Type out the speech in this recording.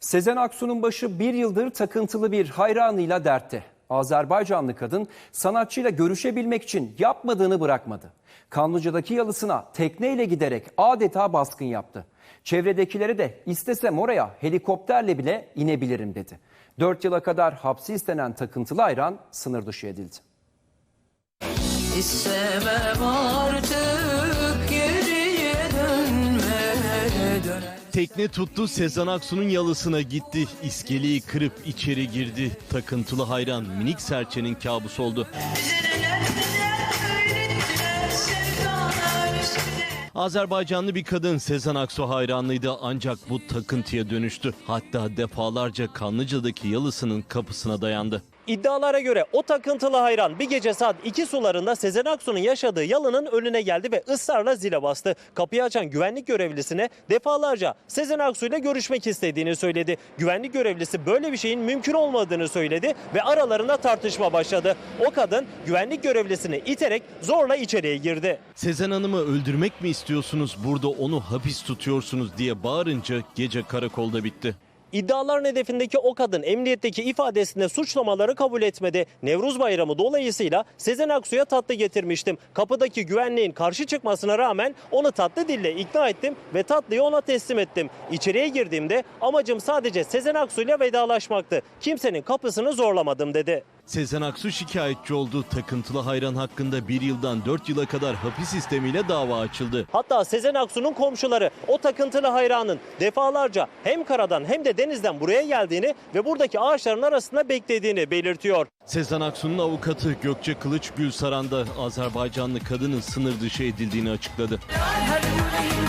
Sezen Aksu'nun başı bir yıldır takıntılı bir hayranıyla dertte. Azerbaycanlı kadın sanatçıyla görüşebilmek için yapmadığını bırakmadı. Kanlıca'daki yalısına tekneyle giderek adeta baskın yaptı. Çevredekilere de istesem oraya helikopterle bile inebilirim dedi. 4 yıla kadar hapsi istenen takıntılı hayran sınır dışı edildi. İstemem Tekne tuttu Sezen Aksu'nun yalısına gitti. İskeleyi kırıp içeri girdi. Takıntılı hayran minik serçenin kabusu oldu. Azerbaycanlı bir kadın Sezen Aksu hayranlıydı ancak bu takıntıya dönüştü. Hatta defalarca Kanlıca'daki yalısının kapısına dayandı. İddialara göre o takıntılı hayran bir gece saat 2 sularında Sezen Aksu'nun yaşadığı yalının önüne geldi ve ısrarla zile bastı. Kapıyı açan güvenlik görevlisine defalarca Sezen Aksu ile görüşmek istediğini söyledi. Güvenlik görevlisi böyle bir şeyin mümkün olmadığını söyledi ve aralarında tartışma başladı. O kadın güvenlik görevlisini iterek zorla içeriye girdi. Sezen Hanım'ı öldürmek mi istiyorsunuz burada onu hapis tutuyorsunuz diye bağırınca gece karakolda bitti. İddiaların hedefindeki o kadın emniyetteki ifadesinde suçlamaları kabul etmedi. Nevruz Bayramı dolayısıyla Sezen Aksu'ya tatlı getirmiştim. Kapıdaki güvenliğin karşı çıkmasına rağmen onu tatlı dille ikna ettim ve tatlıyı ona teslim ettim. İçeriye girdiğimde amacım sadece Sezen Aksu'yla vedalaşmaktı. Kimsenin kapısını zorlamadım dedi. Sezen Aksu şikayetçi oldu. Takıntılı hayran hakkında bir yıldan dört yıla kadar hapis sistemiyle dava açıldı. Hatta Sezen Aksu'nun komşuları o takıntılı hayranın defalarca hem karadan hem de denizden buraya geldiğini ve buradaki ağaçların arasında beklediğini belirtiyor. Sezen Aksu'nun avukatı Gökçe Kılıç Gülsaran da Azerbaycanlı kadının sınır dışı edildiğini açıkladı. Her yüreğin